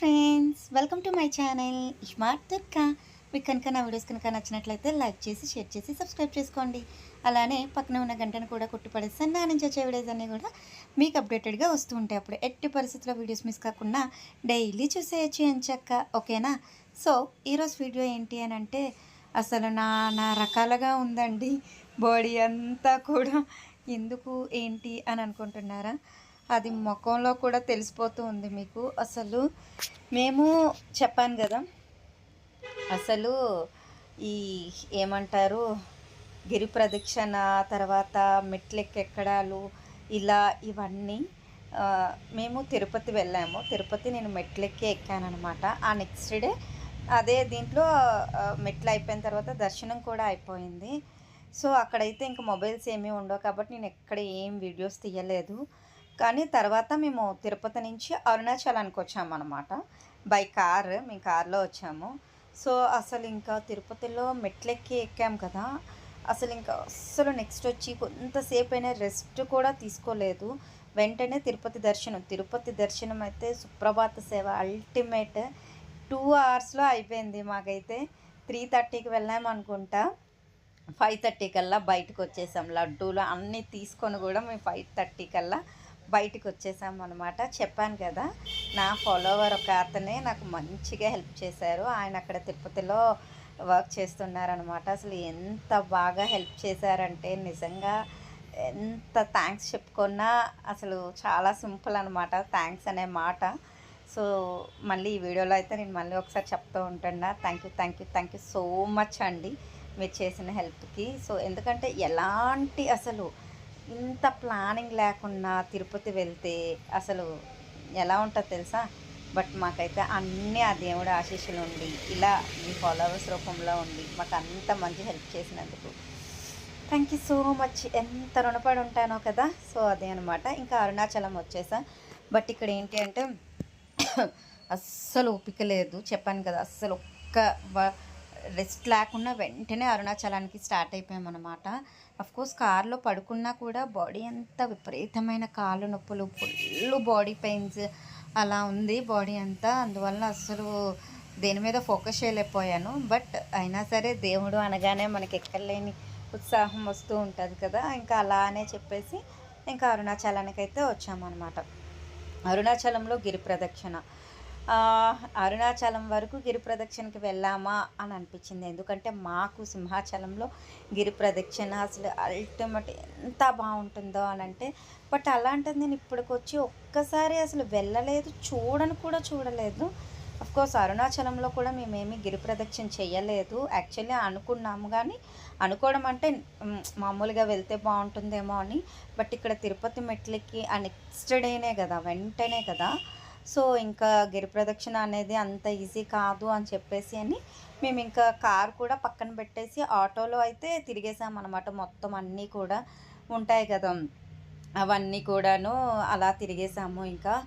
Friends welcome to my channel smart Durga మీకు కనుక నా వీడియోస్ కనుక నచ్చినట్లయితే లైక్ చేసి షేర్ చేసి సబ్స్క్రైబ్ చేసుకోండి. అలానే పక్కన ఉన్న గంటను కూడా కొట్టుపడేస్తే నా నుంచి వచ్చే వీడియోస్ అన్నీ కూడా మీకు అప్డేటెడ్గా వస్తూ ఉంటాయి. అప్పుడు ఎట్టి పరిస్థితుల్లో వీడియోస్ మిస్ కాకుండా డైలీ చూసేయచ్చు అని చెక్క. ఓకేనా? సో ఈరోజు వీడియో ఏంటి అని అంటే అసలు నా నా రకాలుగా ఉందండి. బాడీ అంతా కూడా ఎందుకు ఏంటి అని అనుకుంటున్నారా? అది ముఖంలో కూడా తెలిసిపోతూ ఉంది మీకు. అసలు మేము చెప్పాను కదా అసలు ఈ ఏమంటారు గిరి ప్రదక్షిణ తర్వాత మెట్లెక్కెక్కడాలు ఇలా ఇవన్నీ మేము తిరుపతి వెళ్ళాము. తిరుపతి నేను మెట్లెక్కి ఎక్కానమాట ఆ నెక్స్ట్ డే అదే దీంట్లో మెట్లు అయిపోయిన తర్వాత దర్శనం కూడా అయిపోయింది. సో అక్కడైతే ఇంకా మొబైల్స్ ఏమీ ఉండవు కాబట్టి నేను ఎక్కడ ఏం వీడియోస్ తీయలేదు. కానీ తర్వాత మేము తిరుపతి నుంచి అరుణాచలానికి వచ్చామన్నమాట. బై కార్ మేము కార్లో వచ్చాము. సో అసలు ఇంకా తిరుపతిలో మెట్లెక్కి ఎక్కాం కదా. అసలు ఇంకా అస్సలు నెక్స్ట్ వచ్చి కొంతసేపు అయినా రెస్ట్ కూడా తీసుకోలేదు. వెంటనే తిరుపతి దర్శనం. తిరుపతి దర్శనం అయితే సుప్రభాత సేవ అల్టిమేట్ టూ అవర్స్లో అయిపోయింది మాకైతే. త్రీ థర్టీకి వెళ్ళాం అనుకుంటా. ఫైవ్ థర్టీ కల్లా బయటకు వచ్చేసాం. లడ్డూలు అన్నీ తీసుకొని కూడా మేము ఫైవ్ థర్టీ కల్లా బయటకు వచ్చేసాము అనమాట చెప్పాను కదా నా ఫాలోవర్ ఒక అతనే నాకు మంచిగా హెల్ప్ చేశారు. ఆయన అక్కడ తిరుపతిలో వర్క్ చేస్తున్నారనమాట అసలు ఎంత బాగా హెల్ప్ చేశారంటే నిజంగా ఎంత థ్యాంక్స్ చెప్పుకున్నా అసలు చాలా సింపుల్ అనమాట థ్యాంక్స్ అనే మాట. సో మళ్ళీ ఈ వీడియోలో అయితే నేను మళ్ళీ ఒకసారి చెప్తూ ఉంటున్నా. Thank you thank you thank you so much అండి మీరు చేసిన హెల్ప్కి. సో ఎందుకంటే ఎలాంటి అసలు ఇంత ప్లానింగ్ లేకుండా తిరుపతి వెళ్తే అసలు ఎలా ఉంటుందో తెలుసా? బట్ మాకైతే అన్నీ ఆ దేవుడు ఆశీస్సులు ఉండి ఇలా మీ ఫాలోవర్స్ రూపంలో ఉండి మాకు అంత మంచి హెల్ప్ చేసినందుకు. థ్యాంక్ యూ సో మచ్ ఎంత రుణపడి ఉంటానో కదా? సో అదే అనమాట ఇంకా అరుణాచలం వచ్చేసా. బట్ ఇక్కడ ఏంటి అంటే అస్సలు ఓపిక లేదు. చెప్పాను కదా అస్సలు ఒక్క రెస్ట్ లేకుండా వెంటనే అరుణాచలానికి స్టార్ట్ అయిపోయామన్నమాట. కోర్స్ కార్లో పడుకున్నా కూడా బాడీ అంతా విపరీతమైన కాళ్ళు నొప్పులు ఫుల్ బాడీ పెయిన్స్ అలా ఉంది బాడీ అంతా. అందువల్ల అస్సలు దేని మీద ఫోకస్ చేయలేకపోయాను. బట్ అయినా సరే దేవుడు అనగానే మనకి ఎక్కడలేని ఉత్సాహం వస్తూ ఉంటుంది కదా. ఇంకా అలానే చెప్పేసి ఇంకా అరుణాచలానికి అయితే వచ్చామన్నమాట. అరుణాచలంలో గిరి ప్రదక్షిణ. అరుణాచలం వరకు గిరి ప్రదక్షిణకి వెళ్ళామా అని అనిపించింది. ఎందుకంటే మాకు సింహాచలంలో గిరి ప్రదక్షిణ అసలు అల్టిమేట్ ఎంత బాగుంటుందో అని అంటే బట్ అలాంటిది నేను ఇప్పటికొచ్చి ఒక్కసారి అసలు వెళ్ళలేదు చూడను కూడా చూడలేదు. కోర్స్ అరుణాచలంలో కూడా మేమేమి గిరి ప్రదక్షిణ చేయలేదు యాక్చువల్లీ అనుకున్నాము కానీ అనుకోవడం అంటే మామూలుగా వెళ్తే బాగుంటుందేమో అని బట్ ఇక్కడ తిరుపతి మెట్లకి ఆ నెక్స్ట్ డేనే కదా వెంటనే కదా సో ఇంకా గిరి ప్రదక్షిణ అనేది అంత ఈజీ కాదు అని చెప్పేసి అని మేము ఇంకా కార్ కూడా పక్కన పెట్టేసి ఆటోలో అయితే తిరిగేసామన్నమాట. అనమాట మొత్తం అన్నీ కూడా ఉంటాయి కదా. అవన్నీ కూడాను అలా తిరిగేసాము ఇంకా.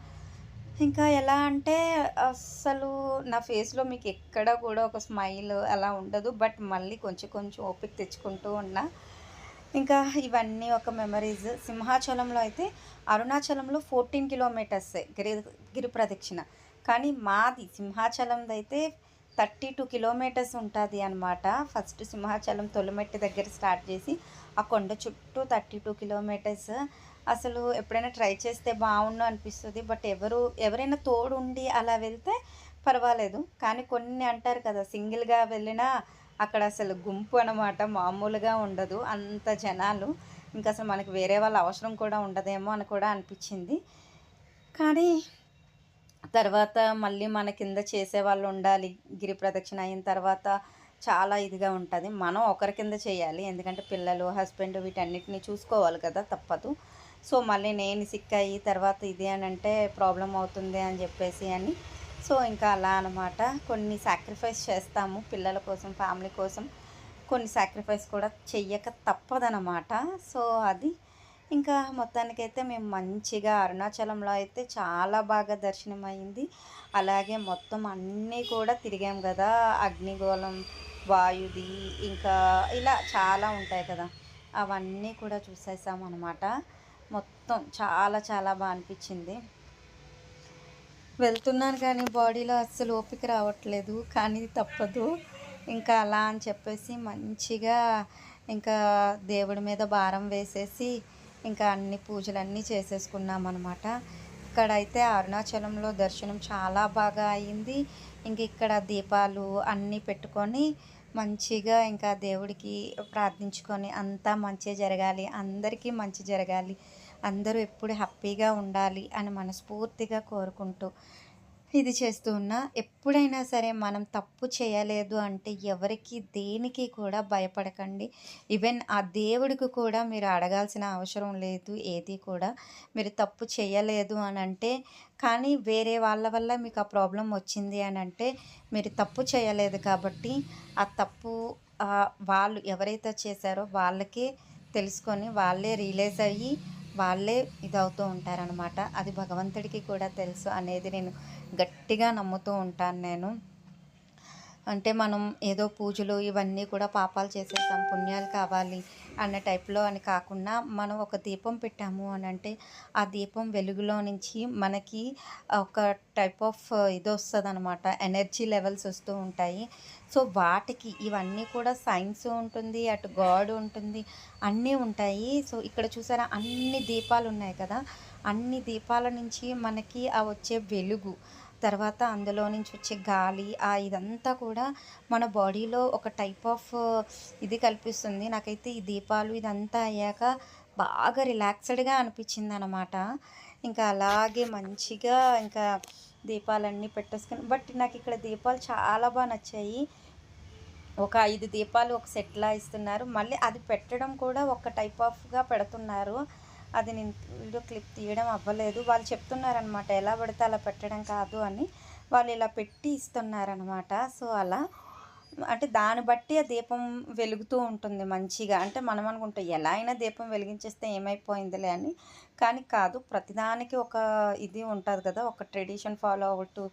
ఇంకా ఎలా అంటే అస్సలు నా ఫేస్లో మీకు ఎక్కడ కూడా ఒక స్మైల్ అలా ఉండదు. బట్ మళ్ళీ కొంచెం కొంచెం ఓపిక తెచ్చుకుంటూ ఉన్నా ఇంకా ఇవన్నీ ఒక మెమరీస్ సింహాచలంలో అయితే అరుణాచలంలో ఫోర్టీన్ కిలోమీటర్స్ గిరి గిరి ప్రదక్షిణ. కానీ మాది సింహాచలంది అయితే థర్టీ టూ కిలోమీటర్స్ ఉంటుంది అనమాట ఫస్ట్ సింహాచలం తొలిమెట్టి దగ్గర స్టార్ట్ చేసి ఆ కొండ చుట్టూ థర్టీ టూ కిలోమీటర్స్ అసలు ఎప్పుడైనా ట్రై చేస్తే బాగుండు అనిపిస్తుంది బట్ ఎవరు ఎవరైనా తోడు ఉండి అలా వెళ్తే పర్వాలేదు. కానీ కొన్ని అంటారు కదా సింగిల్గా వెళ్ళినా అక్కడ అసలు గుంపు అనమాట మామూలుగా ఉండదు. అంత జనాలు. ఇంకా అసలు మనకి వేరే వాళ్ళ అవసరం కూడా ఉండదేమో అని కూడా అనిపించింది. కానీ తర్వాత మళ్ళీ మన కింద చేసే వాళ్ళు ఉండాలి. గిరి ప్రదక్షిణ అయిన తర్వాత చాలా ఇదిగా ఉంటుంది. మనం ఒకరి కింద చేయాలి. ఎందుకంటే పిల్లలు హస్బెండ్ వీటన్నిటిని చూసుకోవాలి కదా తప్పదు. సో మళ్ళీ నేను సిక్ అయ్యి తర్వాత ఇది అని అంటే ప్రాబ్లం అవుతుంది అని చెప్పేసి అని సో ఇంకా అలా అనమాట కొన్ని సాక్రిఫైస్ చేస్తాము పిల్లల కోసం ఫ్యామిలీ కోసం. కొన్ని సాక్రిఫైస్ కూడా చెయ్యక తప్పదనమాట సో అది. ఇంకా మొత్తానికైతే మేము మంచిగా అరుణాచలంలో అయితే చాలా బాగా దర్శనం అయింది అలాగే మొత్తం అన్నీ కూడా తిరిగాం కదా. అగ్నిగోళం వాయుది ఇంకా ఇలా చాలా ఉంటాయి కదా. అవన్నీ కూడా చూసేసాం అనమాట మొత్తం చాలా చాలా బాగా అనిపించింది. వెళ్తున్నాను కానీ బాడీలో అస్సలు ఓపిక రావట్లేదు. కానీ తప్పదు. ఇంకా అలా అని చెప్పేసి మంచిగా ఇంకా దేవుడి మీద భారం వేసేసి ఇంకా అన్ని పూజలన్నీ చేసేసుకున్నాం అనమాట ఇక్కడైతే అరుణాచలంలో దర్శనం చాలా బాగా అయింది. ఇంక ఇక్కడ దీపాలు అన్నీ పెట్టుకొని మంచిగా ఇంకా దేవుడికి ప్రార్థించుకొని అంతా మంచి జరగాలి. అందరికీ మంచి జరగాలి. అందరూ ఎప్పుడు హ్యాపీగా ఉండాలి అని మనస్ఫూర్తిగా కోరుకుంటూ ఇది చేస్తూ ఉన్నా ఎప్పుడైనా సరే మనం తప్పు చేయలేదు అంటే ఎవరికి దేనికి కూడా భయపడకండి. ఈవెన్ ఆ దేవుడికి కూడా మీరు అడగాల్సిన అవసరం లేదు ఏది కూడా. మీరు తప్పు చేయలేదు అని అంటే కానీ వేరే వాళ్ళ వల్ల మీకు ఆ ప్రాబ్లం వచ్చింది అని అంటే మీరు తప్పు చేయలేదు కాబట్టి ఆ తప్పు వాళ్ళు ఎవరైతే చేశారో వాళ్ళకే తెలుసుకొని వాళ్ళే రియలైజ్ అయ్యి వాళ్ళే ఇదవుతూ ఉంటారనమాట అది భగవంతుడికి కూడా తెలుసు అనేది నేను గట్టిగా నమ్ముతూ ఉంటాను నేను. అంటే మనం ఏదో పూజలు ఇవన్నీ కూడా పాపాలు చేసేసాం పుణ్యాలు కావాలి అన్న టైప్లో అని కాకుండా మనం ఒక దీపం పెట్టాము అని అంటే ఆ దీపం వెలుగులో నుంచి మనకి ఒక టైప్ ఆఫ్ ఇది వస్తుంది అనమాట ఎనర్జీ లెవెల్స్ వస్తూ ఉంటాయి. సో వాటికి ఇవన్నీ కూడా సైన్స్ ఉంటుంది అటు గాడ్ ఉంటుంది అన్నీ ఉంటాయి. సో ఇక్కడ చూసారా అన్ని దీపాలు ఉన్నాయి కదా? అన్ని దీపాల నుంచి మనకి ఆ వచ్చే వెలుగు తర్వాత అందులో నుంచి వచ్చే గాలి ఆ ఇదంతా కూడా మన బాడీలో ఒక టైప్ ఆఫ్ ఇది కల్పిస్తుంది. నాకైతే ఈ దీపాలు ఇదంతా అయ్యాక బాగా రిలాక్స్డ్గా అనిపించింది అనమాట ఇంకా అలాగే మంచిగా ఇంకా దీపాలన్నీ పెట్టేసుకుని బట్ నాకు ఇక్కడ దీపాలు చాలా బాగా నచ్చాయి. ఒక ఐదు దీపాలు ఒక సెట్లా ఇస్తున్నారు. మళ్ళీ అది పెట్టడం కూడా ఒక టైప్ ఆఫ్గా పెడుతున్నారు. అది నేను వీడియో క్లిప్ తీయడం అవ్వలేదు. వాళ్ళు చెప్తున్నారనమాట ఎలా పడితే అలా పెట్టడం కాదు అని. వాళ్ళు ఇలా పెట్టి ఇస్తున్నారనమాట సో అలా. అంటే దాన్ని బట్టి ఆ దీపం వెలుగుతూ ఉంటుంది మంచిగా. అంటే మనం అనుకుంటాం ఎలా అయినా దీపం వెలిగించేస్తే ఏమైపోయిందిలే అని. కానీ కాదు ప్రతిదానికి ఒక ఇది ఉంటుంది కదా ఒక ట్రెడిషన్ ఫాలో అవుతూ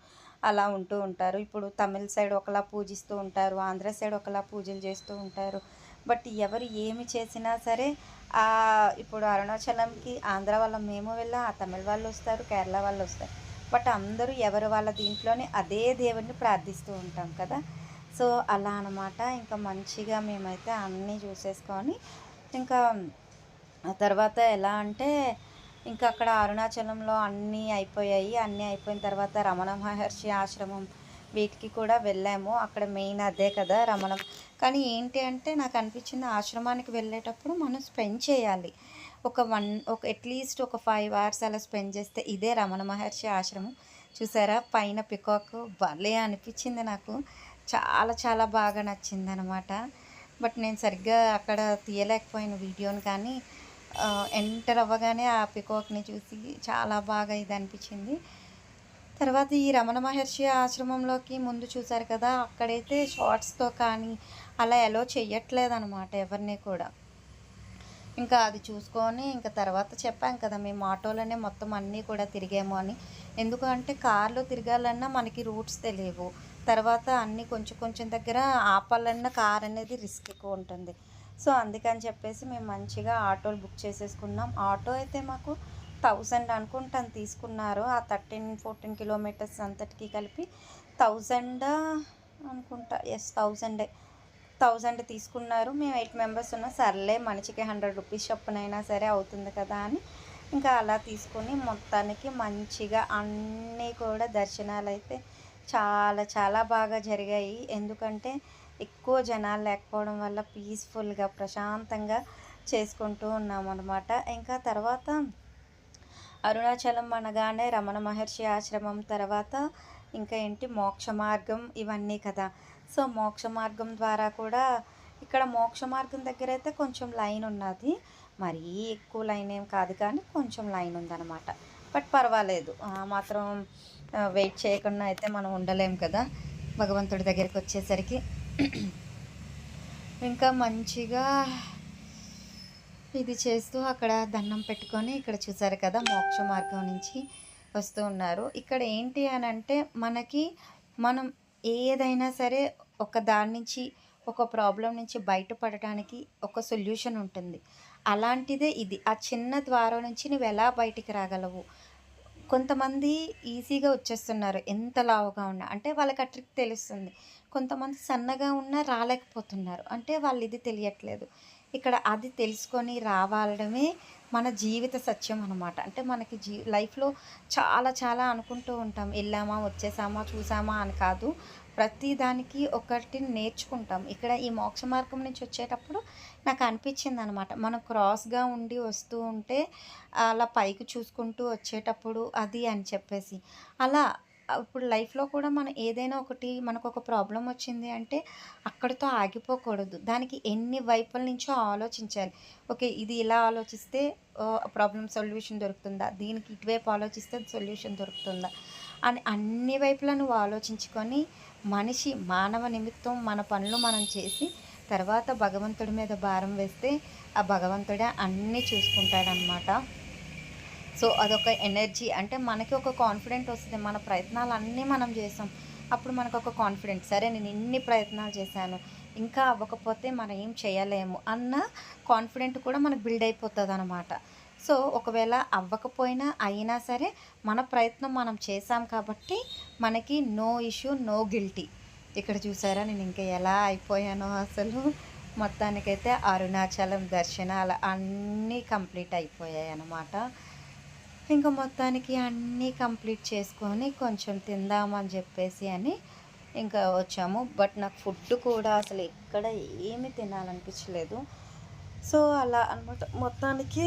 అలా ఉంటూ ఉంటారు. ఇప్పుడు తమిళ సైడ్ ఒకలా పూజిస్తూ ఉంటారు ఆంధ్ర సైడ్ ఒకలా పూజలు చేస్తూ ఉంటారు. బట్ ఎవరు ఏమి చేసినా సరే ఇప్పుడు అరుణాచలంకి ఆంధ్ర వాళ్ళ మేము వెళ్ళాం ఆ తమిళ వాళ్ళు వస్తారు కేరళ వాళ్ళు వస్తారు. బట్ అందరూ ఎవరు వాళ్ళ దీంట్లోనే అదే దేవుడిని ప్రార్థిస్తూ ఉంటాం కదా. సో అలా అనమాట ఇంకా మంచిగా మేమైతే అన్నీ చూసేసుకొని ఇంకా తర్వాత ఎలా అంటే ఇంకా అక్కడ అరుణాచలంలో అన్నీ అయిపోయాయి. అన్నీ అయిపోయిన తర్వాత రమణ మహర్షి ఆశ్రమం వీటికి కూడా వెళ్ళాము. అక్కడ మెయిన్ అదే కదా రమణం కానీ ఏంటి అంటే నాకు అనిపించింది ఆశ్రమానికి వెళ్ళేటప్పుడు మనం స్పెండ్ చేయాలి. ఒక వన్ ఒక అట్లీస్ట్ ఒక ఫైవ్ అవర్స్ అలా స్పెండ్ చేస్తే ఇదే రమణ మహర్షి ఆశ్రమం. చూసారా? పైన పికాక్ భలే అనిపించింది నాకు. చాలా చాలా బాగా నచ్చింది అనమాట బట్ నేను సరిగ్గా అక్కడ తీయలేకపోయిన వీడియోని కానీ ఎంటర్ అవ్వగానే ఆ పికాక్ని చూసి చాలా బాగా ఇది అనిపించింది. తర్వాత ఈ రమణ మహర్షి ఆశ్రమంలోకి ముందు చూసారు కదా అక్కడైతే షార్ట్స్తో కానీ అలా ఎలో చెయ్యట్లేదు అనమాట ఎవరిని కూడా. ఇంకా అది చూసుకొని ఇంకా తర్వాత చెప్పాం కదా మేము ఆటోలోనే మొత్తం అన్నీ కూడా తిరిగాము అని. ఎందుకంటే కార్లో తిరగాలన్నా మనకి రూట్స్ తెలియవు. తర్వాత అన్నీ కొంచెం కొంచెం దగ్గర ఆపాలన్నా కార్ అనేది రిస్క్ ఎక్కువ ఉంటుంది. సో అందుకని చెప్పేసి మేము మంచిగా ఆటోలు బుక్ చేసేసుకున్నాం. ఆటో అయితే మాకు థౌజండ్ అనుకుంటాను తీసుకున్నారు. ఆ థర్టీన్ ఫోర్టీన్ కిలోమీటర్స్ అంతటికి కలిపి థౌజండ్ అనుకుంటా. ఎస్ థౌజండే. థౌజండ్ తీసుకున్నారు. మేము ఎయిట్ మెంబర్స్ ఉన్నా సర్లే మనిషికి హండ్రెడ్ రూపీస్ చొప్పునైనా సరే అవుతుంది కదా అని ఇంకా అలా తీసుకొని మొత్తానికి మంచిగా అన్నీ కూడా దర్శనాలు అయితే చాలా చాలా బాగా జరిగాయి. ఎందుకంటే ఎక్కువ జనాలు లేకపోవడం వల్ల పీస్ఫుల్గా ప్రశాంతంగా చేసుకుంటూ ఉన్నాం అనమాట ఇంకా తర్వాత అరుణాచలం అనగానే రమణ మహర్షి ఆశ్రమం తర్వాత ఇంకా ఏంటి మోక్ష మార్గం ఇవన్నీ కదా. సో మోక్ష మార్గం ద్వారా కూడా ఇక్కడ మోక్ష మార్గం దగ్గర అయితే కొంచెం లైన్ ఉన్నది. మరీ ఎక్కువ లైన్ ఏం కాదు కానీ కొంచెం లైన్ ఉందన్నమాట. బట్ పర్వాలేదు. మాత్రం వెయిట్ చేయకుండా అయితే మనం ఉండలేం కదా భగవంతుడి దగ్గరికి వచ్చేసరికి. ఇంకా మంచిగా ఇది చేస్తూ అక్కడ దండం పెట్టుకొని ఇక్కడ చూసారు కదా మోక్ష మార్గం నుంచి వస్తూ ఉన్నారు. ఇక్కడ ఏంటి అని అంటే మనకి మనం ఏదైనా సరే ఒక దాని నుంచి ఒక ప్రాబ్లం నుంచి బయటపడటానికి ఒక సొల్యూషన్ ఉంటుంది. అలాంటిదే ఇది. ఆ చిన్న ద్వారం నుంచి నువ్వు ఎలా బయటికి రాగలవు? కొంతమంది ఈజీగా వచ్చేస్తున్నారు ఎంత లావుగా ఉన్నా. అంటే వాళ్ళకి ఆ ట్రిక్ తెలుస్తుంది. కొంతమంది సన్నగా ఉన్నా రాలేకపోతున్నారు. అంటే వాళ్ళు ఇది తెలియట్లేదు. ఇక్కడ అది తెలుసుకొని రావాలడమే మన జీవిత సత్యం అనమాట అంటే మనకి జీ లైఫ్లో చాలా చాలా అనుకుంటూ ఉంటాం. వెళ్ళామా వచ్చేసామా చూసామా అని కాదు. ప్రతి దానికి ఒకటి నేర్చుకుంటాం. ఇక్కడ ఈ మోక్ష మార్గం నుంచి వచ్చేటప్పుడు నాకు అనిపించింది అనమాట మనం క్రాస్గా ఉండి వస్తూ ఉంటే అలా పైకి చూసుకుంటూ వచ్చేటప్పుడు అది అని చెప్పేసి. అలా ఇప్పుడు లైఫ్లో కూడా మనం ఏదైనా ఒకటి మనకు ఒక ప్రాబ్లం వచ్చింది అంటే అక్కడితో ఆగిపోకూడదు. దానికి ఎన్ని వైపుల నుంచో ఆలోచించాలి. ఓకే ఇది ఇలా ఆలోచిస్తే ప్రాబ్లం సొల్యూషన్ దొరుకుతుందా? దీనికి ఇటువైపు ఆలోచిస్తే సొల్యూషన్ దొరుకుతుందా? అని అన్ని వైపులా నువ్వు ఆలోచించుకొని మనిషి మానవ నిమిత్తం మన పనులు మనం చేసి తర్వాత భగవంతుడి మీద భారం వేస్తే ఆ భగవంతుడే అన్నీ చూసుకుంటాడనమాట సో అదొక ఎనర్జీ. అంటే మనకి ఒక కాన్ఫిడెంట్ వస్తుంది. మన ప్రయత్నాలు అన్నీ మనం చేసాం. అప్పుడు మనకు ఒక కాన్ఫిడెంట్. సరే నేను ఇన్ని ప్రయత్నాలు చేశాను. ఇంకా అవ్వకపోతే మనం ఏం చేయలేము అన్న కాన్ఫిడెంట్ కూడా మనకు బిల్డ్ అయిపోతుంది అనమాట సో ఒకవేళ అవ్వకపోయినా అయినా సరే మన ప్రయత్నం మనం చేసాం కాబట్టి మనకి నో ఇష్యూ నో గిల్టీ. ఇక్కడ చూసారా నేను ఇంకా ఎలా అయిపోయానో అసలు. మొత్తానికైతే అరుణాచలం దర్శనాలు అన్నీ కంప్లీట్ అయిపోయాయి అన్నమాట ఇంకా మొత్తానికి అన్నీ కంప్లీట్ చేసుకొని కొంచెం తిందామని చెప్పేసి అని ఇంకా వచ్చాము. బట్ నాకు ఫుడ్ కూడా అసలు ఎక్కడ ఏమీ తినాలనిపించలేదు. సో అలా అనమాట మొత్తానికి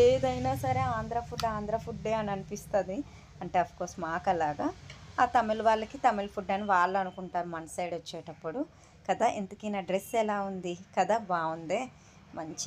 ఏదైనా సరే ఆంధ్ర ఫుడ్ ఆంధ్ర ఫుడ్డే అని అనిపిస్తుంది. అంటే అఫ్కోర్స్ మాకు అలాగా ఆ తమిళ వాళ్ళకి తమిళ ఫుడ్ అని వాళ్ళు అనుకుంటారు మన సైడ్ వచ్చేటప్పుడు. కదా ఇంతకీ నా డ్రెస్ ఎలా ఉంది? కదా బాగుందే. మంచి